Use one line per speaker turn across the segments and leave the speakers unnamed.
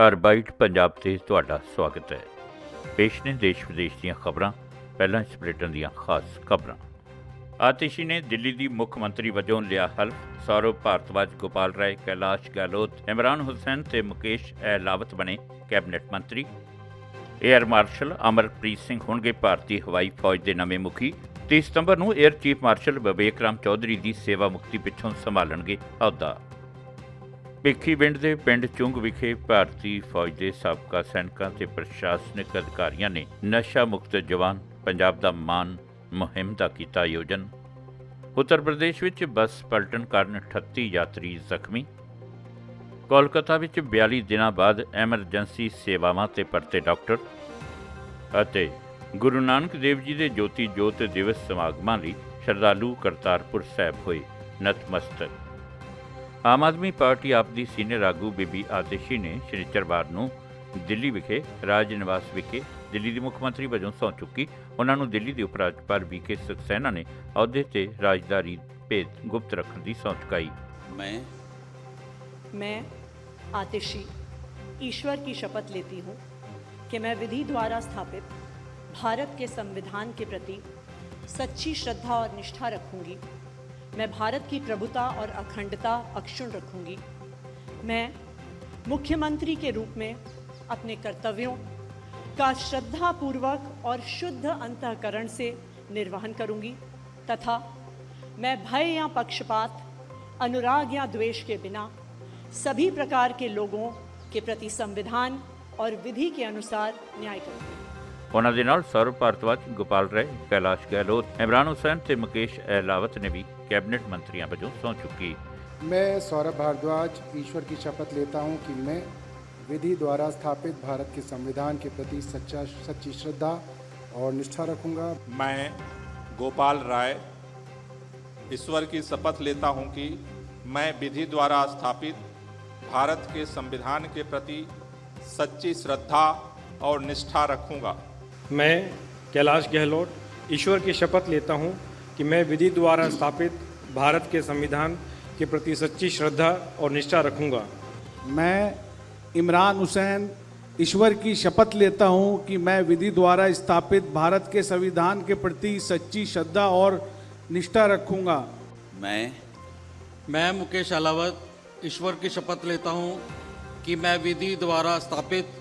ਹਰਬਾਈਟ ਪੰਜਾਬ ਤੇ ਤੁਹਾਡਾ ਸਵਾਗਤ ਹੈ। ਪੇਸ਼ ਨੇ ਦੇਸ਼ ਵਿਦੇਸ਼ ਦੀਆਂ ਖਬਰਾਂ, ਪਹਿਲਾਂ ਇਸ ਬੁਲੇਟਿਨ ਦੀਆਂ ਖਾਸ ਖਬਰਾਂ। ਆਤਿਸ਼ੀ ਨੇ ਦਿੱਲੀ ਦੀ ਮੁੱਖ ਮੰਤਰੀ ਵਜੋਂ ਲਿਆ ਹਲਫ, ਸੌਰਵ ਭਾਰਤਵਾਜ, ਗੋਪਾਲ ਰਾਏ, ਕੈਲਾਸ਼ ਗਹਿਲੋਤ, ਇਮਰਾਨ ਹੁਸੈਨ ਤੇ ਮੁਕੇਸ਼ ਐਲਾਵਤ ਬਣੇ ਕੈਬਨਿਟ ਮੰਤਰੀ। ਏਅਰ ਮਾਰਸ਼ਲ ਅਮਰਪ੍ਰੀਤ ਸਿੰਘ ਹੋਣਗੇ ਭਾਰਤੀ ਹਵਾਈ ਫੌਜ ਦੇ ਨਵੇਂ ਮੁਖੀ 30 ਸਤੰਬਰ ਨੂੰ air chief marshal Vivek Ram Chaudhari ਦੀ ਸੇਵਾ ਮੁਕਤੀ ਪਿੱਛੋਂ ਸੰਭਾਲਣਗੇ ਅਹੁਦਾ। ਭਿੱਖੀਵਿੰਡ ਦੇ ਪਿੰਡ ਚੁੰਗ ਵਿਖੇ ਭਾਰਤੀ ਫੌਜ ਦੇ ਸਾਬਕਾ ਸੈਨਿਕਾਂ ਤੇ ਪ੍ਰਸ਼ਾਸਨਿਕ ਅਧਿਕਾਰੀਆਂ ਨੇ ਨਸ਼ਾ ਮੁਕਤ ਜਵਾਨ ਪੰਜਾਬ ਦਾ ਮਾਨ ਮੁਹਿੰਮ ਦਾ ਕੀਤਾ ਆਯੋਜਨ। ਉੱਤਰ ਪ੍ਰਦੇਸ਼ ਵਿੱਚ ਬੱਸ ਪਲਟਣ ਕਾਰਨ 38 ਯਾਤਰੀ ਜ਼ਖਮੀ। ਕੋਲਕਾਤਾ ਵਿੱਚ 42 ਦਿਨਾਂ ਬਾਅਦ ਐਮਰਜੈਂਸੀ ਸੇਵਾਵਾਂ ਤੇ ਪਰਤੇ ਡਾਕਟਰ। ਅਤੇ ਗੁਰੂ ਨਾਨਕ ਦੇਵ ਜੀ ਦੇ ਜੋਤੀ ਜੋਤ ਦਿਵਸ ਸਮਾਗਮਾਂ ਲਈ ਸ਼ਰਧਾਲੂ ਕਰਤਾਰਪੁਰ ਸਾਹਿਬ ਹੋਏ ਨਤਮਸਤਕ। ਆਮ ਆਦਮੀ ਪਾਰਟੀ ਆਪ ਦੀ ਸੀਨੀਅਰ ਆਗੂ ਬੀਬੀ ਆਤਿਸ਼ੀ ਨੇ ਸ਼ਨੀਚਰਵਾਰ ਨੂੰ ਦਿੱਲੀ ਵਿਖੇ ਰਾਜ ਨਿਵਾਸ ਵਿਖੇ ਦਿੱਲੀ ਦੀ ਮੁੱਖ ਮੰਤਰੀ ਵਜੋਂ ਸਹੁੰ ਚੁੱਕੀ ਉਹਨਾਂ ਨੂੰ ਦਿੱਲੀ ਦੇ ਉਪ ਰਾਜਪਾਲ ਵੀ ਕੇ ਸਕਸੈਨਾ ਨੇ ਅਹੁਦੇ ਤੇ ਰਾਜਦਾਰੀ ਭੇਦ ਗੁਪਤ ਰੱਖਣ ਦੀ ਸਹੁੰ ਚੁਕਾਈ
मैं
मैं आतिशी ईश्वर की शपथ लेती हूँ कि मैं विधि द्वारा स्थापित भारत के संविधान के प्रति सच्ची श्रद्धा और निष्ठा रखूंगी मैं भारत की प्रभुता और अखंडता अक्षुण रखूँगी। मैं मुख्यमंत्री के रूप में अपने कर्तव्यों का श्रद्धापूर्वक और शुद्ध अंतकरण से निर्वहन करूँगी तथा मैं भय या पक्षपात, अनुराग या द्वेष के बिना सभी प्रकार के लोगों के प्रति संविधान और विधि के अनुसार न्याय करूँगी।
ओना दिनाल सौरभ गोपाल राय, कैलाश गहलोत, इमरान हुसैन से मुकेश अहलावत ने भी कैबिनेट मंत्रियाँ वजों सौ चुकी
मैं सौरभ भारद्वाज ईश्वर की शपथ लेता हूँ कि मैं विधि द्वारा स्थापित भारत के संविधान के प्रति सच्चा सच्ची श्रद्धा और निष्ठा रखूँगा।
मैं गोपाल राय ईश्वर की शपथ लेता हूँ कि मैं विधि द्वारा स्थापित भारत के संविधान के प्रति सच्ची श्रद्धा और निष्ठा रखूँगा।
मैं कैलाश गहलोत ईश्वर की शपथ लेता हूँ कि मैं विधि द्वारा स्थापित भारत के संविधान के प्रति सच्ची श्रद्धा और निष्ठा रखूँगा।
मैं इमरान हुसैन ईश्वर की शपथ लेता हूँ कि मैं विधि द्वारा स्थापित भारत के संविधान के प्रति सच्ची श्रद्धा और निष्ठा रखूँगा।
मैं
मैं मुकेश अलावत ईश्वर की शपथ लेता हूँ कि मैं विधि द्वारा स्थापित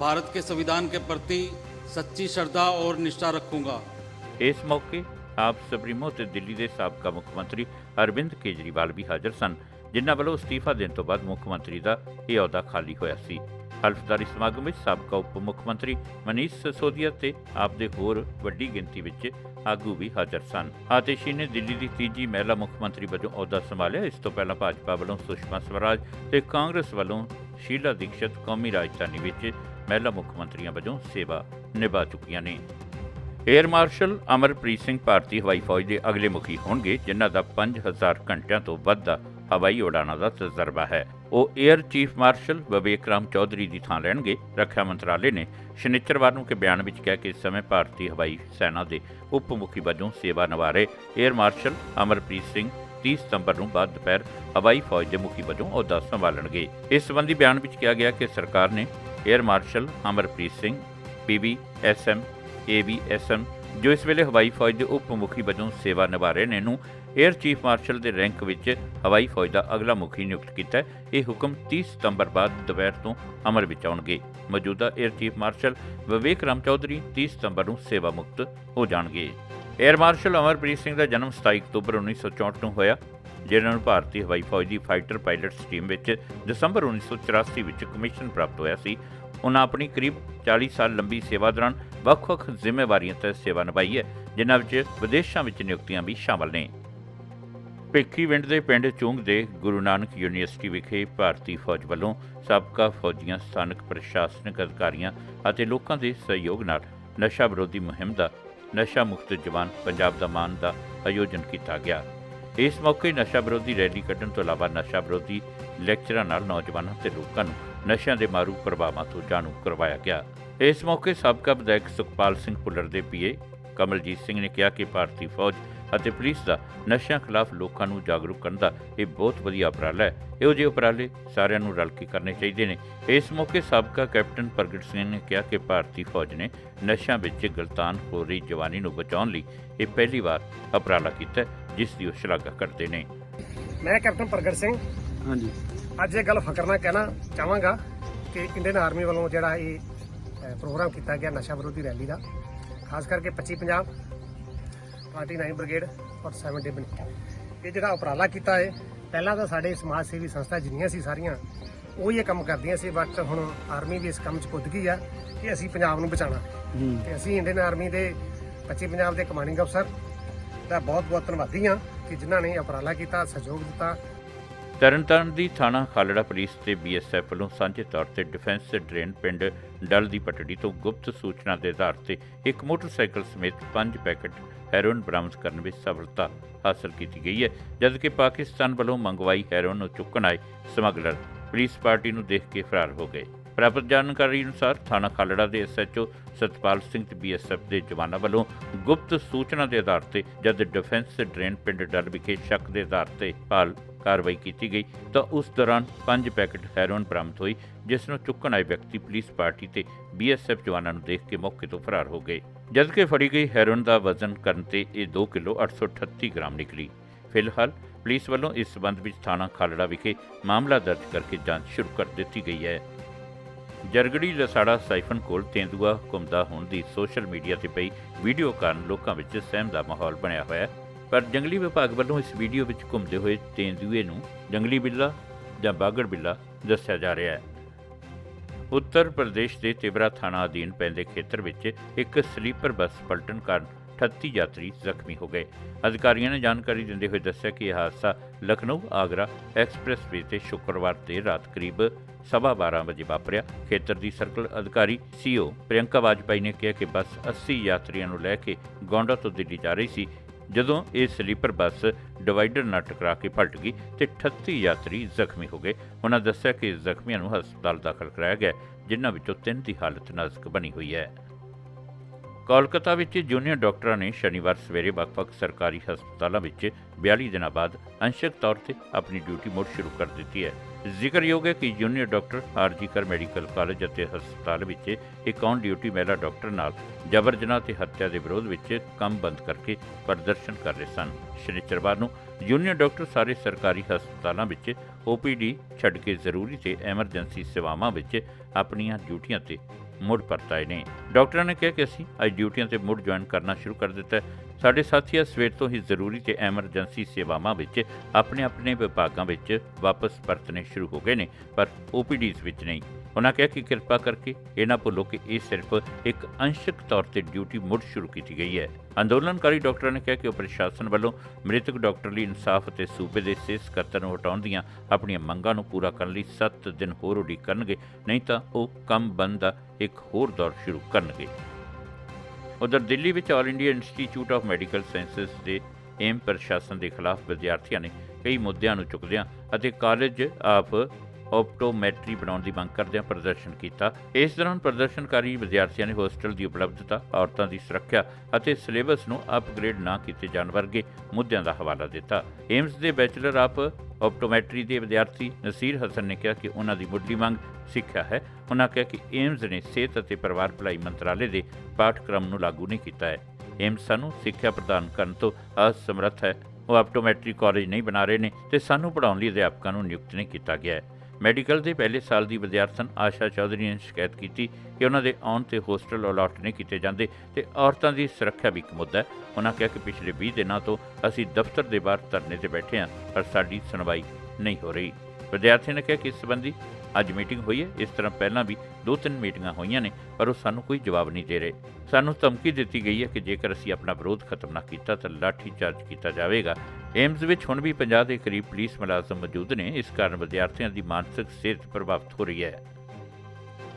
भारत के संविधान के प्रति सच्ची श्रद्धा और निष्ठा रखूँगा।
इस मौके ਆਪ ਸੁਪਰੀਮੋ ਤੇ ਦਿੱਲੀ ਦੇ ਸਾਬਕਾ ਮੁੱਖ ਮੰਤਰੀ ਅਰਵਿੰਦ ਕੇਜਰੀਵਾਲ ਵੀ ਹਾਜ਼ਰ ਸਨ, ਜਿਨ੍ਹਾਂ ਵੱਲੋਂ ਅਸਤੀਫਾ ਦੇਣ ਤੋਂ ਬਾਅਦ ਮੁੱਖ ਮੰਤਰੀ ਦਾ ਇਹ ਅਹੁਦਾ ਖਾਲੀ ਹੋਇਆ ਸੀ। ਹਲਫਦਾਰੀ ਸਮਾਗਮ ਵਿੱਚ ਸਾਬਕਾ ਉਪ ਮੁੱਖ ਮੰਤਰੀ ਮਨੀਸ਼ ਸਿਸੋਦੀਆ ਤੇ ਆਪ ਦੇ ਹੋਰ ਵੱਡੀ ਗਿਣਤੀ ਵਿੱਚ ਆਗੂ ਵੀ ਹਾਜ਼ਰ ਸਨ। ਆਤਿਸ਼ੀ ਨੇ ਦਿੱਲੀ ਦੀ ਤੀਜੀ ਮਹਿਲਾ ਮੁੱਖ ਮੰਤਰੀ ਵਜੋਂ ਅਹੁਦਾ ਸੰਭਾਲਿਆ। ਇਸ ਤੋਂ ਪਹਿਲਾਂ ਭਾਜਪਾ ਵੱਲੋਂ ਸੁਸ਼ਮਾ ਸਵਰਾਜ ਤੇ ਕਾਂਗਰਸ ਵੱਲੋਂ ਸ਼ੀਲਾ ਦੀਕਸ਼ਤ ਕੌਮੀ ਰਾਜਧਾਨੀ ਵਿੱਚ ਮਹਿਲਾ ਮੁੱਖ ਮੰਤਰੀਆਂ ਵਜੋਂ ਸੇਵਾ ਨਿਭਾ ਚੁੱਕੀਆਂ ਨੇ। ਏਅਰ ਮਾਰਸ਼ਲ ਅਮਰਪ੍ਰੀਤ ਸਿੰਘ ਭਾਰਤੀ ਹਵਾਈ ਫੌਜ ਦੇ ਅਗਲੇ ਮੁਖੀ ਹੋਣਗੇ, ਜਿਨ੍ਹਾਂ ਦਾ 5000 ਘੰਟਿਆਂ ਤੋਂ ਵੱਧ ਦਾ ਹਵਾਈ ਉਡਾਣਾਂ ਦਾ ਤਜਰਬਾ ਹੈ। ਉਹ air chief marshal Vivek Ram Chaudhari ਦੀ ਥਾਂ ਲੈਣਗੇ। ਰੱਖਿਆ ਮੰਤਰਾਲੇ ਨੇ ਸ਼ਨੀਚਰਵਾਰ ਨੂੰ ਕਿ ਬਿਆਨ ਵਿੱਚ ਕਿਹਾ ਕਿ ਇਸ ਸਮੇਂ ਭਾਰਤੀ ਹਵਾਈ ਸੈਨਾ ਦੇ ਉਪ ਮੁਖੀ ਵਜੋਂ ਸੇਵਾ ਨਿਭਾ ਰਹੇ ਏਅਰ ਮਾਰਸ਼ਲ ਅਮਰਪ੍ਰੀਤ ਸਿੰਘ 30 ਸਤੰਬਰ ਨੂੰ ਬਾਅਦ ਦੁਪਹਿਰ ਹਵਾਈ ਫੌਜ ਦੇ ਮੁਖੀ ਵਜੋਂ ਅਹੁਦਾ ਸੰਭਾਲਣਗੇ। ਇਸ ਸੰਬੰਧੀ ਬਿਆਨ ਵਿੱਚ ਕਿਹਾ ਗਿਆ ਕਿ ਸਰਕਾਰ ਨੇ air marshal Amarpreet Singh PB SM AVSM ਜੋ ਇਸ ਵੇਲੇ ਹਵਾਈ ਫੌਜ ਦੇ ਉਪ ਮੁਖੀ ਵਜੋਂ ਸੇਵਾ ਨਿਭਾ ਰਹੇ ਨੇ, ਨੂੰ ਏਅਰ ਚੀਫ ਮਾਰਸ਼ਲ ਦੇ ਰੈਂਕ ਵਿੱਚ ਹਵਾਈ ਫੌਜ ਦਾ ਅਗਲਾ ਮੁਖੀ ਨਿਯੁਕਤ ਕੀਤਾ ਇਹ ਹੁਕਮ 30 ਸਤੰਬਰ ਬਾਅਦ ਦੁਪਹਿਰ ਤੋਂ ਅਮਲ ਵਿੱਚ ਆਉਣਗੇ। ਮੌਜੂਦਾ air chief marshal Vivek Ram Chaudhari 30 ਸਤੰਬਰ ਨੂੰ ਸੇਵਾ ਮੁਕਤ ਹੋ ਜਾਣਗੇ। ਏਅਰ ਮਾਰਸ਼ਲ ਅਮਰਪ੍ਰੀਤ ਸਿੰਘ ਦਾ ਜਨਮ 27 ਅਕਤੂਬਰ 1964 ਨੂੰ ਹੋਇਆ, ਜਿਨ੍ਹਾਂ ਨੂੰ ਭਾਰਤੀ ਹਵਾਈ ਫੌਜ ਦੀ ਫਾਈਟਰ ਪਾਇਲਟਸ ਟੀਮ ਵਿੱਚ ਦਸੰਬਰ 1984 ਵਿੱਚ ਕਮਿਸ਼ਨ ਪ੍ਰਾਪਤ ਹੋਇਆ ਸੀ। ਉਹਨਾਂ ਆਪਣੀ ਕਰੀਬ 40 ਸਾਲ ਲੰਬੀ ਸੇਵਾ ਦੌਰਾਨ ਵੱਖ-ਵੱਖ ਜ਼ਿੰਮੇਵਾਰੀਆਂ ਤੇ ਸੇਵਾ ਨਿਭਾਈ ਹੈ, ਜਿਨ੍ਹਾਂ ਵਿੱਚ ਵਿਦੇਸ਼ਾਂ ਵਿੱਚ ਨਿਯੁਕਤੀਆਂ ਵੀ ਸ਼ਾਮਲ ਨੇ। ਭਿੱਖੀਵਿੰਡ ਦੇ ਪਿੰਡ ਚੁੰਗ ਦੇ ਗੁਰੂ ਨਾਨਕ ਯੂਨੀਵਰਸਿਟੀ ਵਿਖੇ ਭਾਰਤੀ ਫੌਜ ਵੱਲੋਂ ਸਾਬਕਾ ਫੌਜੀਆਂ, ਸਥਾਨਕ ਪ੍ਰਸ਼ਾਸਨਿਕ ਅਧਿਕਾਰੀਆਂ ਅਤੇ ਲੋਕਾਂ ਦੇ ਸਹਿਯੋਗ ਨਾਲ ਨਸ਼ਾ ਵਿਰੋਧੀ ਮੁਹਿੰਮ ਦਾ ਨਸ਼ਾ ਮੁਕਤ ਜਵਾਨ ਪੰਜਾਬ ਦਾ ਮਾਨ ਦਾ ਆਯੋਜਨ ਕੀਤਾ ਗਿਆ। ਇਸ ਮੌਕੇ ਨਸ਼ਾ ਵਿਰੋਧੀ ਰੈਲੀ ਕੱਢਣ ਤੋਂ ਇਲਾਵਾ ਨਸ਼ਾ ਵਿਰੋਧੀ ਲੈਕਚਰਾਂ ਨਾਲ ਨੌਜਵਾਨਾਂ ਤੇ ਲੋਕਾਂ ਨੂੰ ਨਸ਼ਿਆਂ ਦੇ ਮਾਰੂ ਪ੍ਰਭਾਵਾਂ ਤੋਂ ਜਾਣੂ ਕਰਵਾਇਆ ਗਿਆ। ਇਸ ਮੌਕੇ ਸਾਬਕਾ ਵਿਧਾਇਕ ਸੁਖਪਾਲ ਸਿੰਘ ਭੁੱਲਰ ਦੇ ਪੀਏ ਕਮਲਜੀਤ ਸਿੰਘ ਨੇ ਕਿਹਾ ਕਿ ਭਾਰਤੀ ਫੌਜ ਅਤੇ ਪੁਲਿਸ ਦਾ ਨਸ਼ਿਆਂ ਖਿਲਾਫ ਲੋਕਾਂ ਨੂੰ ਜਾਗਰੂਕ ਕਰਨ ਦਾ ਇਹ ਬਹੁਤ ਵਧੀਆ ਉਪਰਾਲਾ ਹੈ। ਇਹੋ ਜਿਹੇ ਉਪਰਾਲੇ ਸਾਰਿਆਂ ਨੂੰ ਰਲ ਕੇ ਕਰਨੇ ਚਾਹੀਦੇ ਨੇ। ਇਸ ਮੌਕੇ ਸਾਬਕਾ ਕੈਪਟਨ ਪ੍ਰਗਟ ਸਿੰਘ ਨੇ ਕਿਹਾ ਕਿ ਭਾਰਤੀ ਫੌਜ ਨੇ ਨਸ਼ਿਆਂ ਵਿੱਚ ਗਲਤਾਨ ਹੋ ਰਹੀ ਜਵਾਨੀ ਨੂੰ ਬਚਾਉਣ ਲਈ ਇਹ ਪਹਿਲੀ ਵਾਰ ਉਪਰਾਲਾ ਕੀਤਾ ਜਿਸ ਦੀ ਉਹ ਸ਼ਲਾਘਾ ਕਰਦੇ ਨੇ।
ਮੈਂ ਕੈਪਟਨ ਪ੍ਰਗਟ ਸਿੰਘ।
ਹਾਂਜੀ।
ਅੱਜ ਇਹ ਗੱਲ ਨਾਲ ਕਹਿਣਾ ਚਾਹਾਂਗਾ ਕਿ ਇੰਡੀਅਨ ਆਰਮੀ ਵੱਲੋਂ ਜਿਹੜਾ ਇਹ ਪ੍ਰੋਗਰਾਮ ਕੀਤਾ ਗਿਆ ਨਸ਼ਾ ਵਿਰੋਧੀ ਰੈਲੀ ਦਾ। ਖਾਸ ਕਰਕੇ 25 ਪੰਜਾਬ 49 ਬ੍ਰਿਗੇਡ ਔਰ 7 ਡਿਬਨ ਇਹ ਜਿਹੜਾ ਉਪਰਾਲਾ ਕੀਤਾ ਹੈ ਪਹਿਲਾਂ ਤਾਂ ਸਾਡੇ ਸਮਾਜ ਸੇਵੀ ਸੰਸਥਾ ਜਿੰਨੀਆਂ ਸੀ ਸਾਰੀਆਂ ਉਹ ਇਹ ਕੰਮ ਕਰਦੀਆਂ ਸੀ ਬਟ ਹੁਣ ਆਰਮੀ ਵੀ ਇਸ ਕੰਮ 'ਚ ਕੁੱਦ ਗਈ ਆ ਕਿ ਅਸੀਂ ਪੰਜਾਬ ਨੂੰ ਬਚਾਉਣਾ। ਤੇ ਅਸੀਂ ਇੰਡੀਅਨ ਆਰਮੀ ਦੇ 25 ਪੰਜਾਬ ਦੇ ਕਮਾਂਡਿੰਗ ਅਫਸਰ ਦਾ ਬਹੁਤ ਬਹੁਤ ਧੰਨਵਾਦੀ ਹਾਂ ਕਿ ਜਿਨ੍ਹਾਂ ਨੇ ਉਪਰਾਲਾ ਕੀਤਾ ਸਹਿਯੋਗ ਦਿੱਤਾ
ਤਰਨਤਾਰਨ ਦੀ ਥਾਣਾ ਖਾਲੜਾ ਪੁਲਿਸ ਤੇ ਬੀਐਸਐਫ ਵੱਲੋਂ ਸਾਂਝੇ ਤੌਰ ਤੇ ਡਿਫੈਂਸ ਡਰੇਨ ਪਿੰਡ ਡਲ ਦੀ ਪਟੜੀ ਤੋਂ ਗੁਪਤ ਸੂਚਨਾ ਦੇ ਆਧਾਰ ਤੇ ਇੱਕ ਮੋਟਰਸਾਈਕਲ ਸਮੇਤ ਪੰਜ ਪੈਕੇਟ ਹੈਰੋਇਨ ਬਰਾਮਦ ਕਰਨ ਵਿੱਚ ਸਫਲਤਾ ਹਾਸਲ ਕੀਤੀ ਗਈ ਹੈ, ਜਦਕਿ ਪਾਕਿਸਤਾਨ ਵੱਲੋਂ ਮੰਗਵਾਈ ਹੈਰੋਇਨ ਨੂੰ ਚੁੱਕਣ ਆਏ ਸਮਗਲਰ ਪੁਲਿਸ ਪਾਰਟੀ ਨੂੰ ਦੇਖ ਕੇ ਫਰਾਰ ਹੋ ਗਏ। ਪ੍ਰਾਪਤ ਜਾਣਕਾਰੀ ਅਨੁਸਾਰ ਥਾਣਾ ਖਾਲੜਾ ਦੇ ਐਸਐਚਓ ਸਤਪਾਲ ਸਿੰਘ ਤੇ ਬੀਐਸਐਫ ਦੇ ਜਵਾਨਾਂ ਵੱਲੋਂ ਗੁਪਤ ਸੂਚਨਾ ਦੇ ਆਧਾਰ ਤੇ ਜਦ ਡਿਫੈਂਸ ਡਰੇਨ ਪਿੰਡ ਡਲ ਵਿਖੇ ਸ਼ੱਕ ਦੇ ਆਧਾਰ ਤੇ ਭਾਲ ਕਾਰਵਾਈ ਕੀਤੀ ਗਈ ਤਾਂ ਉਸ ਦੌਰਾਨ ਪੰਜ ਪੈਕੇਟ ਹੈਰੋਇਨ ਬਰਾਮਦ ਹੋਈ, ਜਿਸ ਨੂੰ ਚੁੱਕਣ ਆਏ ਵਿਅਕਤੀ ਪੁਲਿਸ ਪਾਰਟੀ ਤੇ ਬੀਐਸਐਫ ਜਵਾਨਾਂ ਨੂੰ ਦੇਖ ਕੇ ਮੌਕੇ ਤੋਂ ਫਰਾਰ ਹੋ ਗਏ। ਜਦਕਿ ਫੜੀ ਗਈ ਹੈਰੋਇਨ ਦਾ ਵਜ਼ਨ ਕਰਨ ਤੇ ਇਹ 2 ਕਿਲੋ 838 ਗ੍ਰਾਮ ਨਿਕਲੀ। ਫਿਲਹਾਲ ਪੁਲਿਸ ਵੱਲੋਂ ਇਸ ਸਬੰਧ ਵਿੱਚ ਥਾਣਾ ਖਾਲੜਾ ਵਿਖੇ ਮਾਮਲਾ ਦਰਜ ਕਰਕੇ ਜਾਂਚ ਸ਼ੁਰੂ ਕਰ ਦਿੱਤੀ ਗਈ ਹੈ। ਜਰਗੜੀ ਲਸਾੜਾ ਸਾਈਫਨ ਕੋਲ ਤੇਂਦੂਆ ਘੁੰਮਦਾ ਹੋਣ ਦੀ ਸੋਸ਼ਲ ਮੀਡੀਆ ਤੇ ਪਈ ਵੀਡੀਓ ਕਾਰਨ ਲੋਕਾਂ ਵਿੱਚ ਸਹਿਮ ਦਾ ਮਾਹੌਲ ਬਣਿਆ ਹੋਇਆ। ਹੈ ਪਰ ਜੰਗਲੀ ਵਿਭਾਗ ਵੱਲੋਂ ਇਸ ਵੀਡੀਓ ਵਿੱਚ ਘੁੰਮਦੇ ਹੋਏ ਤੇਂਦੂਏ ਨੂੰ ਜੰਗਲੀ ਬਿੱਲਾ ਜਾਂ ਬਾਗੜ ਬਿੱਲਾ ਦੱਸਿਆ ਜਾ ਰਿਹਾ ਹੈ। ਉੱਤਰ ਪ੍ਰਦੇਸ਼ ਦੇ ਤਿਬਰਾ ਥਾਣਾ ਅਧੀਨ ਪੈਂਦੇ ਖੇਤਰ ਵਿੱਚ ਇੱਕ ਸਲੀਪਰ ਬੱਸ ਪਲਟਣ ਕਾਰਨ 38 ਯਾਤਰੀ ਜ਼ਖਮੀ ਹੋ ਗਏ। ਅਧਿਕਾਰੀਆਂ ਨੇ ਜਾਣਕਾਰੀ ਦਿੰਦੇ ਹੋਏ ਦੱਸਿਆ ਕਿ ਇਹ ਹਾਦਸਾ ਲਖਨਊ, ਆਗਰਾ ਐਕਸਪ੍ਰੈਸਵੇ ਤੇ ਸ਼ੁੱਕਰਵਾਰ ਦੇਰ ਰਾਤ ਕਰੀਬ ਸਵਾ 12 ਵਜੇ ਵਾਪਰਿਆ। ਖੇਤਰ ਦੀ ਸਰਕਲ ਅਧਿਕਾਰੀ ਸੀਓ ਪ੍ਰਿਯੰਕਾ ਵਾਜਪਾਈ ਨੇ ਕਿਹਾ ਕਿ ਬੱਸ 80 ਯਾਤਰੀਆਂ ਨੂੰ ਲੈ ਕੇ ਗੋਂਡਾ ਤੋਂ ਦਿੱਲੀ ਜਾ ਰਹੀ ਸੀ। ਜਦੋਂ ਇਹ ਸਲੀਪਰ ਬੱਸ ਡਿਵਾਈਡਰ ਨਾਲ ਟਕਰਾ ਕੇ ਪਲਟ ਗਈ ਤੇ 38 ਯਾਤਰੀ ਜ਼ਖਮੀ ਹੋ ਗਏ, ਉਹਨਾਂ ਦੱਸਿਆ ਕਿ ਜ਼ਖਮੀਆਂ ਨੂੰ ਹਸਪਤਾਲ ਦਾਖਲ ਕਰਾਇਆ ਗਿਆ, ਜਿਨ੍ਹਾਂ ਵਿੱਚੋਂ ਤਿੰਨ ਦੀ ਹਾਲਤ ਨਾਜ਼ੁਕ ਬਣੀ ਹੋਈ ਹੈ। ਕੋਲਕਾਤਾ ਵਿੱਚ ਜੂਨੀਅਰ ਡਾਕਟਰਾਂ ਨੇ ਸ਼ਨੀਵਾਰ ਸਵੇਰੇ ਵੱਖ-ਵੱਖ ਸਰਕਾਰੀ ਹਸਪਤਾਲਾਂ ਵਿੱਚ 42 ਦਿਨਾਂ ਬਾਅਦ ਅੰਸ਼ਕ ਤੌਰ ਤੇ ਆਪਣੀ ਡਿਊਟੀ ਮੁੜ ਸ਼ੁਰੂ ਕਰ ਦਿੱਤੀ ਹੈ। ਜ਼ਿਕਰਯੋਗ ਹੈ ਕਿ junior doctor RG Kar medical college ਅਤੇ ਹਸਪਤਾਲ ਵਿੱਚ ਇੱਕ ਔਨ ਡਿਊਟੀ ਮਹਿਲਾ ਡਾਕਟਰ ਨਾਲ ਜਬਰ ਜਨਾਹ ਤੇ ਹੱਤਿਆ ਦੇ ਵਿਰੋਧ ਵਿੱਚ ਕੰਮ ਬੰਦ ਕਰਕੇ ਪ੍ਰਦਰਸ਼ਨ ਕਰ ਰਹੇ ਸਨ। ਸ਼ਨੀਚਰਵਾਰ ਨੂੰ ਜੂਨੀਅਰ ਡਾਕਟਰ ਸਾਰੇ ਸਰਕਾਰੀ ਹਸਪਤਾਲਾਂ ਵਿੱਚ ਓਪੀਡੀ ਛੱਡ ਕੇ ਜ਼ਰੂਰੀ ਤੇ ਐਮਰਜੈਂਸੀ ਸੇਵਾਵਾਂ ਵਿੱਚ ਆਪਣੀਆਂ ਡਿਊਟੀਆਂ ਤੇ ਮੁੜ ਪਰਤ ਆਏ ਨੇ ਡਾਕਟਰਾਂ ਨੇ ਕਿਹਾ ਕਿ ਅਸੀਂ ਅੱਜ ਡਿਊਟੀਆਂ ਤੇ ਮੁੜ ਜੁਆਇਨ ਕਰਨਾ ਸ਼ੁਰੂ ਕਰ ਦਿੱਤਾ ਸਾਡੇ ਸਾਥੀ ਸਵੇਰ ਤੋਂ ਹੀ ਜ਼ਰੂਰੀ ਤੇ ਐਮਰਜੈਂਸੀ ਸੇਵਾਵਾਂ ਵਿੱਚ, ਆਪਣੇ ਆਪਣੇ ਵਿਭਾਗਾਂ ਵਿੱਚ ਵਾਪਸ ਪਰਤਣੇ ਸ਼ੁਰੂ ਹੋ ਗਏ ਨੇ, ਪਰ ਓਪੀਡੀਜ਼ ਵਿੱਚ ਨਹੀਂ। ਉਹਨਾਂ ਕਿਹਾ ਕਿ ਕਿਰਪਾ ਕਰਕੇ ਇਹ ਨਾ ਭੁੱਲੋ ਕਿ ਇਹ ਸਿਰਫ ਇੱਕ ਅੰਸ਼ਕ ਤੌਰ ਤੇ ਡਿਊਟੀ ਮੁੜ ਸ਼ੁਰੂ ਕੀਤੀ ਗਈ ਹੈ। ਅੰਦੋਲਨਕਾਰੀ ਡਾਕਟਰਾਂ ਨੇ ਕਿਹਾ ਕਿ ਉਹ ਪ੍ਰਸ਼ਾਸਨ ਵੱਲੋਂ ਮ੍ਰਿਤਕ ਡਾਕਟਰ ਲਈ ਇਨਸਾਫ ਅਤੇ ਸੂਬੇ ਦੇ ਸਿਹਤ ਸਕੱਤਰ ਨੂੰ ਹਟਾਉਣ ਦੀਆਂ ਆਪਣੀਆਂ ਮੰਗਾਂ ਨੂੰ ਪੂਰਾ ਕਰਨ ਲਈ 7 ਦਿਨ ਹੋਰ ਉਡੀਕ ਕਰਨਗੇ, ਨਹੀਂ ਤਾਂ ਉਹ ਕੰਮ ਬੰਦ ਦਾ ਇੱਕ ਹੋਰ ਦੌਰ ਸ਼ੁਰੂ ਕਰਨਗੇ। ਉਧਰ ਦਿੱਲੀ ਵਿੱਚ all India institute of medical sciences ਦੇ ਏਮ ਪ੍ਰਸ਼ਾਸਨ ਦੇ ਖਿਲਾਫ ਵਿਦਿਆਰਥੀਆਂ ਨੇ ਕਈ ਮੁੱਦਿਆਂ ਨੂੰ ਚੁੱਕਦਿਆਂ ਅਤੇ ਕਾਲਜ ਆਫ ਆਪਟੋਮੈਟਰੀ ਬਣਾਉਣ ਦੀ ਮੰਗ ਕਰਦਿਆਂ ਪ੍ਰਦਰਸ਼ਨ ਕੀਤਾ। ਇਸ ਦੌਰਾਨ ਪ੍ਰਦਰਸ਼ਨਕਾਰੀ ਵਿਦਿਆਰਥੀਆਂ ਨੇ ਹੋਸਟਲ ਦੀ ਉਪਲਬਧਤਾ, ਔਰਤਾਂ ਦੀ ਸੁਰੱਖਿਆ ਅਤੇ ਸਿਲੇਬਸ ਨੂੰ ਅਪਗ੍ਰੇਡ ਨਾ ਕੀਤੇ ਜਾਣ ਵਰਗੇ ਮੁੱਦਿਆਂ ਦਾ ਹਵਾਲਾ ਦਿੱਤਾ। ਏਮਸ ਦੇ ਬੈਚਲਰ ਆਫ ਆਪਟੋਮੈਟਰੀ ਦੇ ਵਿਦਿਆਰਥੀ ਨਸੀਰ ਹਸਨ ਨੇ ਕਿਹਾ ਕਿ ਉਹਨਾਂ ਦੀ ਮੁੱਢਲੀ ਮੰਗ ਸਿੱਖਿਆ ਹੈ। ਉਹਨਾਂ ਕਿਹਾ ਕਿ ਏਮਸ ਨੇ ਸਿਹਤ ਅਤੇ ਪਰਿਵਾਰ ਭਲਾਈ ਮੰਤਰਾਲੇ ਦੇ ਪਾਠਕ੍ਰਮ ਨੂੰ ਲਾਗੂ ਨਹੀਂ ਕੀਤਾ ਹੈ। ਏਮਸ ਸਾਨੂੰ ਸਿੱਖਿਆ ਪ੍ਰਦਾਨ ਕਰਨ ਤੋਂ ਅਸਮਰੱਥ ਹੈ। ਉਹ ਆਪਟੋਮੈਟਰੀ ਕਾਲਜ ਨਹੀਂ ਬਣਾ ਰਹੇ ਨੇ ਤੇ ਸਾਨੂੰ ਪੜ੍ਹਾਉਣ ਲਈ ਅਧਿਆਪਕਾਂ ਨੂੰ ਨਿਯੁਕਤ ਨਹੀਂ ਕੀਤਾ ਗਿਆ ਹੈ। ਮੈਡੀਕਲ ਦੇ ਪਹਿਲੇ ਸਾਲ ਦੀ ਵਿਦਿਆਰਥਣ ਆਸ਼ਾ ਚੌਧਰੀ ਨੇ ਸ਼ਿਕਾਇਤ ਕੀਤੀ ਕਿ ਉਹਨਾਂ ਦੇ ਆਉਣ ਤੇ ਹੋਸਟਲ ਅਲਾਟ ਨਹੀਂ ਕੀਤੇ ਜਾਂਦੇ ਤੇ ਔਰਤਾਂ ਦੀ ਸੁਰੱਖਿਆ ਵੀ ਇੱਕ ਮੁੱਦਾ ਹੈ। ਉਹਨਾਂ ਕਿਹਾ ਕਿ ਪਿਛਲੇ 20 ਦਿਨਾਂ ਤੋਂ ਅਸੀਂ ਦਫ਼ਤਰ ਦੇ ਬਾਹਰ ਧਰਨੇ ਤੇ ਬੈਠੇ ਹਾਂ, ਪਰ ਸਾਡੀ ਸੁਣਵਾਈ ਨਹੀਂ ਹੋ ਰਹੀ। ਵਿਦਿਆਰਥੀ ਨੇ ਕਿਹਾ ਕਿ ਇਸ ਸੰਬੰਧੀ ਅੱਜ ਮੀਟਿੰਗ ਹੋਈ ਹੈ। ਇਸ ਤਰ੍ਹਾਂ ਪਹਿਲਾਂ ਵੀ ਦੋ ਤਿੰਨ ਮੀਟਿੰਗਾਂ ਹੋਈਆਂ ਨੇ, ਪਰ ਉਹ ਸਾਨੂੰ ਕੋਈ ਜਵਾਬ ਨਹੀਂ ਦੇ ਰਹੇ। ਸਾਨੂੰ ਧਮਕੀ ਦਿੱਤੀ ਗਈ ਹੈ ਕਿ ਜੇਕਰ ਅਸੀਂ ਆਪਣਾ ਵਿਰੋਧ ਖਤਮ ਨਾ ਕੀਤਾ ਤਾਂ ਲਾਠੀ ਚਾਰਜ ਕੀਤਾ ਜਾਵੇਗਾ। ਏਮਸ ਵਿੱਚ ਹੁਣ ਵੀ 50 ਦੇ ਕਰੀਬ ਪੁਲਿਸ ਮੁਲਾਜ਼ਮ ਮੌਜੂਦ ਨੇ। ਇਸ ਕਾਰਨ ਵਿਦਿਆਰਥੀਆਂ ਦੀ ਮਾਨਸਿਕ ਸਿਹਤ ਪ੍ਰਭਾਵਿਤ ਹੋ ਰਹੀ ਹੈ।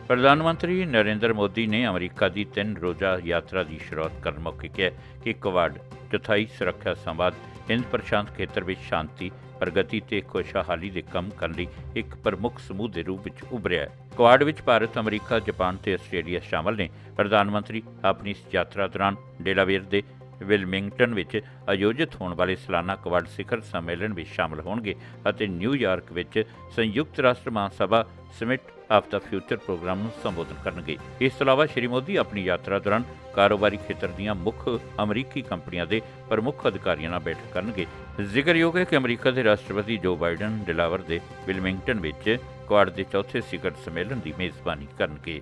ਪ੍ਰਧਾਨ ਮੰਤਰੀ ਨਰਿੰਦਰ ਮੋਦੀ ਨੇ ਅਮਰੀਕਾ ਦੀ ਤਿੰਨ ਰੋਜ਼ਾ ਯਾਤਰਾ ਦੀ ਸ਼ੁਰੂਆਤ ਕਰਨ ਮੌਕੇ ਕਿਹਾ ਕਿ ਕਵਾਡ ਚੌਥਾਈ ਸੁਰੱਖਿਆ ਸੰਵਾਦ ਹਿੰਦ ਪ੍ਰਸ਼ਾਂਤ ਖੇਤਰ ਵਿੱਚ ਸ਼ਾਂਤੀ ਪ੍ਰਗਤੀ ਤੇ ਖੁਸ਼ਹਾਲੀ ਦੇ ਕੰਮ ਕਰਨ ਲਈ ਇੱਕ ਪ੍ਰਮੁੱਖ ਸਮੂਹ ਦੇ ਰੂਪ ਵਿੱਚ ਉਭਰਿਆ ਹੈ। ਕੁਆਡ ਵਿੱਚ ਭਾਰਤ, ਅਮਰੀਕਾ, ਜਾਪਾਨ ਤੇ ਆਸਟ੍ਰੇਲੀਆ ਸ਼ਾਮਲ ਨੇ। ਪ੍ਰਧਾਨ ਮੰਤਰੀ ਆਪਣੀ ਇਸ ਯਾਤਰਾ ਦੌਰਾਨ ਡੇਲਾਵੇਅਰ ਦੇ ਵਿਲਮਿੰਗਟਨ ਵਿੱਚ ਆਯੋਜਿਤ ਹੋਣ ਵਾਲੇ ਸਾਲਾਨਾ ਕੁਆਡ ਸਿਖਰ ਸੰਮੇਲਨ ਵਿੱਚ ਸ਼ਾਮਲ ਹੋਣਗੇ ਅਤੇ ਨਿਊਯਾਰਕ ਵਿੱਚ ਸੰਯੁਕਤ ਰਾਸ਼ਟਰ ਮਹਾਸਭਾ ਸਮਿਟ ਆਫ ਫਿਊਚਰ ਪ੍ਰੋਗਰਾਮ ਨੂੰ ਸੰਬੋਧਨ ਕਰਨਗੇ। ਇਸ ਤੋਂ ਇਲਾਵਾ ਸ਼੍ਰੀ ਮੋਦੀ ਆਪਣੀ ਯਾਤਰਾ ਦੌਰਾਨ ਕਾਰੋਬਾਰੀ ਖੇਤਰ ਦੀਆਂ ਮੁੱਖ ਅਮਰੀਕੀ ਕੰਪਨੀਆਂ ਦੇ ਪ੍ਰਮੁੱਖ ਅਧਿਕਾਰੀਆਂ ਨਾਲ ਬੈਠਕ ਕਰਨਗੇ। ਜ਼ਿਕਰਯੋਗ ਹੈ ਕਿ ਅਮਰੀਕਾ ਦੇ ਰਾਸ਼ਟਰਪਤੀ ਜੋ ਬਾਈਡਨ, ਡਿਲਾਵਰ ਦੇ ਵਿਲਮਿੰਗਟਨ ਵਿੱਚ ਕੁਆਡ ਦੇ ਚੌਥੇ ਸਿਖਰ ਸੰਮੇਲਨ ਦੀ ਮੇਜ਼ਬਾਨੀ ਕਰਨਗੇ।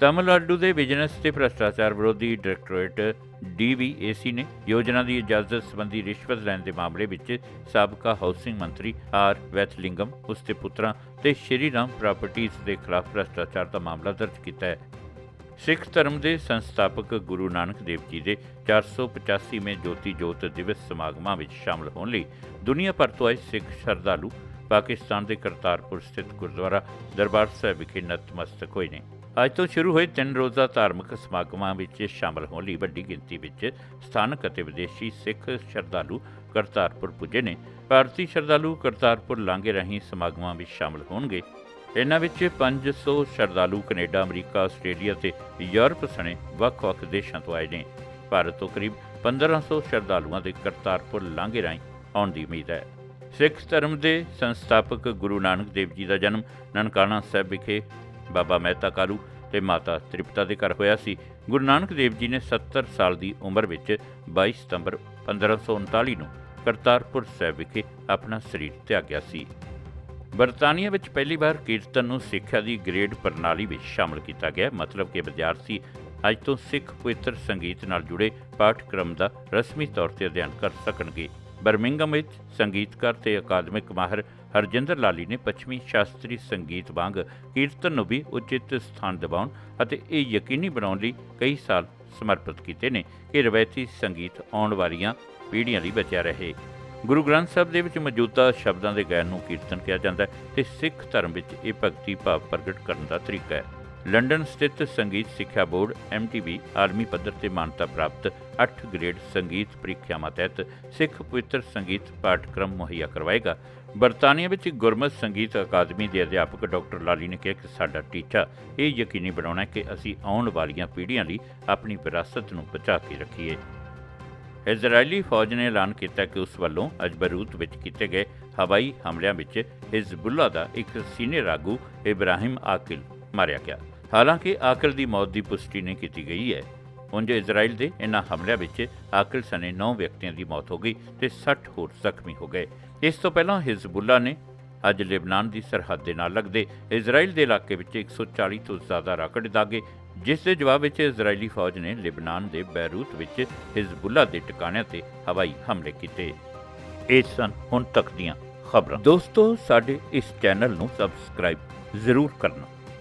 ਤਾਮਿਲਨਾਡੂ ਦੇ ਬਿਜ਼ਨਸ ਤੇ ਭ੍ਰਸ਼ਟਾਚਾਰ ਵਿਰੋਧੀ ਡਾਇਰੈਕਟੋਰੇਟ ਡੀਵੀਏਸੀ ਨੇ ਯੋਜਨਾ ਦੀ ਇਜਾਜ਼ਤ ਸੰਬੰਧੀ ਰਿਸ਼ਵਤ ਲੈਣ ਦੇ ਮਾਮਲੇ ਵਿੱਚ ਸਾਬਕਾ ਹਾਊਸਿੰਗ ਮੰਤਰੀ ਆਰ ਵੈਥਲਿੰਗਮ, ਉਸ ਦੇ ਪੁੱਤਰਾਂ ਤੇ ਸ਼੍ਰੀ ਰਾਮ ਪ੍ਰਾਪਰਟੀਜ਼ ਦੇ ਖਿਲਾਫ ਭ੍ਰਸ਼ਟਾਚਾਰ ਦਾ ਮਾਮਲਾ ਦਰਜ ਕੀਤਾ ਹੈ। ਸਿੱਖ ਧਰਮ ਦੇ ਸੰਸਥਾਪਕ ਗੁਰੂ ਨਾਨਕ ਦੇਵ ਜੀ ਦੇ 485ਵੇਂ ਜੋਤੀ ਜੋਤ ਦਿਵਸ ਸਮਾਗਮਾਂ ਵਿੱਚ ਸ਼ਾਮਲ ਹੋਣ ਲਈ ਦੁਨੀਆ ਭਰ ਤੋਂ ਆਏ ਸਿੱਖ ਸ਼ਰਧਾਲੂ ਪਾਕਿਸਤਾਨ ਦੇ ਕਰਤਾਰਪੁਰ ਸਥਿਤ ਗੁਰਦੁਆਰਾ ਦਰਬਾਰ ਸਾਹਿਬ ਵਿਖੇ ਨਤਮਸਤਕ ਹੋਏ ਨੇ। ਅੱਜ ਤੋਂ ਸ਼ੁਰੂ ਹੋਏ ਤਿੰਨ ਰੋਜ਼ਾ ਧਾਰਮਿਕ ਸਮਾਗਮਾਂ ਵਿੱਚ ਸ਼ਾਮਲ ਹੋਣ ਲਈ ਵੱਡੀ ਗਿਣਤੀ ਵਿੱਚ ਸਥਾਨਕ ਅਤੇ ਵਿਦੇਸ਼ੀ ਸਿੱਖ ਸ਼ਰਧਾਲੂ ਕਰਤਾਰਪੁਰ ਪੁੱਜੇ ਨੇ। ਭਾਰਤੀ ਸ਼ਰਧਾਲੂ ਕਰਤਾਰਪੁਰ ਲਾਂਘੇ ਰਾਹੀਂ ਸਮਾਗਮਾਂ ਵਿੱਚ ਸ਼ਾਮਲ ਹੋਣਗੇ। ਇਹਨਾਂ ਵਿੱਚ 500 ਸ਼ਰਧਾਲੂ ਕੈਨੇਡਾ, ਅਮਰੀਕਾ, ਆਸਟ੍ਰੇਲੀਆ ਤੇ ਯੂਰਪ ਸਣੇ ਵੱਖ-ਵੱਖ ਦੇਸ਼ਾਂ ਤੋਂ ਆਏ ਨੇ। ਭਾਰਤ ਤੋਂ ਕਰੀਬ 1500 ਸ਼ਰਧਾਲੂਆਂ ਦੇ ਕਰਤਾਰਪੁਰ ਲਾਂਘੇ ਰਾਹੀਂ ਆਉਣ ਦੀ ਉਮੀਦ ਹੈ। ਸਿੱਖ ਧਰਮ ਦੇ ਸੰਸਥਾਪਕ ਗੁਰੂ ਨਾਨਕ ਦੇਵ ਜੀ ਦਾ ਜਨਮ ਨਨਕਾਣਾ ਸਾਹਿਬ ਵਿਖੇ ਬਾਬਾ ਮਹਿਤਾ ਕਾਲੂ ਤੇ ਮਾਤਾ ਤ੍ਰਿਪਤਾ ਦੇ ਘਰ ਹੋਇਆ ਸੀ। ਗੁਰੂ ਨਾਨਕ ਦੇਵ ਜੀ ਨੇ 70 ਸਾਲ ਦੀ ਉਮਰ ਵਿੱਚ 22 ਸਤੰਬਰ 1539 ਨੂੰ ਕਰਤਾਰਪੁਰ ਸਾਹਿਬ ਵਿਖੇ ਆਪਣਾ ਸਰੀਰ ਤਿਆਗਿਆ ਸੀ। ਬਰਤਾਨੀਆ ਵਿੱਚ ਪਹਿਲੀ ਵਾਰ ਕੀਰਤਨ ਨੂੰ ਸਿੱਖਿਆ ਦੀ ਗ੍ਰੇਡ ਪ੍ਰਣਾਲੀ ਵਿੱਚ ਸ਼ਾਮਲ ਕੀਤਾ ਗਿਆ। ਮਤਲਬ ਕਿ ਵਿਦਿਆਰਥੀ ਅੱਜ ਤੋਂ ਸਿੱਖ ਪਵਿੱਤਰ ਸੰਗੀਤ ਨਾਲ ਜੁੜੇ ਪਾਠਕ੍ਰਮ ਦਾ ਰਸਮੀ ਤੌਰ ਤੇ ਅਧਿਐਨ ਕਰ ਸਕਣਗੇ। ਬਰਮਿੰਗਮ ਵਿੱਚ ਸੰਗੀਤਕਾਰ ਤੇ ਅਕਾਦਮਿਕ ਮਾਹਰ ਹਰਜਿੰਦਰ ਲਾਲੀ ਨੇ ਪੱਛਮੀ ਸ਼ਾਸਤਰੀ ਸੰਗੀਤ ਵਾਂਗ ਕੀਰਤਨ ਨੂੰ ਵੀ ਉਚਿਤ ਸਥਾਨ ਦਿਵਾਉਣ ਅਤੇ ਇਹ ਯਕੀਨੀ ਬਣਾਉਣ ਲਈ ਕਈ ਸਾਲ ਸਮਰਪਿਤ ਕੀਤੇ ਨੇ ਕਿ ਰਵਾਇਤੀ ਸੰਗੀਤ ਆਉਣ ਵਾਲੀਆਂ ਪੀੜ੍ਹੀਆਂ ਲਈ ਬਚਿਆ ਰਹੇ। ਗੁਰੂ ਗ੍ਰੰਥ ਸਾਹਿਬ ਦੇ ਵਿੱਚ ਮੌਜੂਦਾ ਸ਼ਬਦਾਂ ਦੇ ਗਾਇਨ ਨੂੰ ਕੀਰਤਨ ਕਿਹਾ ਜਾਂਦਾ ਹੈ ਤੇ ਸਿੱਖ ਧਰਮ ਵਿੱਚ ਇਹ ਭਗਤੀ ਭਾਵ ਪ੍ਰਗਟ ਕਰਨ ਦਾ ਤਰੀਕਾ ਹੈ। ਲੰਡਨ ਸਥਿਤ ਸੰਗੀਤ ਸਿੱਖਿਆ ਬੋਰਡ MTV ਆਲਮੀ ਪੱਧਰ ਤੇ ਮਾਨਤਾ ਪ੍ਰਾਪਤ 8 ਗ੍ਰੇਡ ਸੰਗੀਤ ਪ੍ਰੀਖਿਆਵਾਂ ਤਹਿਤ ਸਿੱਖ ਪਵਿੱਤਰ ਸੰਗੀਤ ਪਾਠਕ੍ਰਮ ਮੁਹੱਈਆ ਕਰਵਾਏਗਾ। ਬਰਤਾਨੀਆ ਵਿੱਚ ਗੁਰਮਤ ਸੰਗੀਤ ਅਕਾਦਮੀ ਦੇ ਅਧਿਆਪਕ ਡਾਕਟਰ ਲਾਲੀ ਨੇ ਕਿਹਾ ਕਿ ਸਾਡਾ ਟੀਚਾ ਇਹ ਯਕੀਨੀ ਬਣਾਉਣਾ ਹੈ ਕਿ ਅਸੀਂ ਆਉਣ ਵਾਲੀਆਂ ਪੀੜ੍ਹੀਆਂ ਲਈ ਆਪਣੀ ਵਿਰਾਸਤ ਨੂੰ ਬਚਾ ਕੇ ਰੱਖੀਏ। ਇਜ਼ਰਾਈਲੀ ਫੌਜ ਨੇ ਐਲਾਨ ਕੀਤਾ ਕਿ ਉਸ ਵੱਲੋਂ ਅੱਜ ਬਰੂਤ ਵਿੱਚ ਕੀਤੇ ਗਏ ਹਵਾਈ ਹਮਲਿਆਂ ਵਿੱਚ ਹਿਜ਼ਬੁੱਲਾ ਦਾ ਇੱਕ ਸੀਨੀਅਰ ਆਗੂ ਇਬਰਾਹਿਮ ਆਕਿਲ ਮਾਰਿਆ ਗਿਆ। ਹਾਲਾਂਕਿ ਆਕਿਲ ਦੀ ਮੌਤ ਦੀ ਪੁਸ਼ਟੀ ਨਹੀਂ ਕੀਤੀ ਗਈ ਹੈ। ਉਂਝ ਇਜ਼ਰਾਈਲ ਦੇ ਇਨ੍ਹਾਂ ਹਮਲਿਆਂ ਵਿੱਚ ਆਕਿਲ ਸਣੇ 9 ਵਿਅਕਤੀਆਂ ਦੀ ਮੌਤ ਹੋ ਗਈ ਤੇ 60 ਹੋਰ ਜ਼ਖਮੀ ਹੋ ਗਏ। ਇਸ ਤੋਂ ਪਹਿਲਾਂ ਹਿਜ਼ਬੁੱਲਾ ਨੇ ਅੱਜ ਲਿਬਨਾਨ ਦੀ ਸਰਹੱਦ ਦੇ ਨਾਲ ਲੱਗਦੇ ਇਜ਼ਰਾਈਲ ਦੇ ਇਲਾਕੇ ਵਿੱਚ 140 ਤੋਂ ਜ਼ਿਆਦਾ ਰਾਕਟ ਦਾਗੇ, ਜਿਸ ਦੇ ਜਵਾਬ ਵਿੱਚ ਇਜ਼ਰਾਈਲੀ ਫੌਜ ਨੇ ਲਿਬਨਾਨ ਦੇ ਬੈਰੂਤ ਵਿੱਚ ਹਿਜ਼ਬੁੱਲਾ ਦੇ ਟਿਕਾਣਿਆਂ ਤੇ ਹਵਾਈ ਹਮਲੇ ਕੀਤੇ। ਇਹ ਸਨ ਹੁਣ ਤੱਕ ਦੀਆਂ ਖਬਰਾਂ। ਦੋਸਤੋ, ਸਾਡੇ ਇਸ ਚੈਨਲ ਨੂੰ ਸਬਸਕ੍ਰਾਈਬ ਜ਼ਰੂਰ ਕਰਨਾ।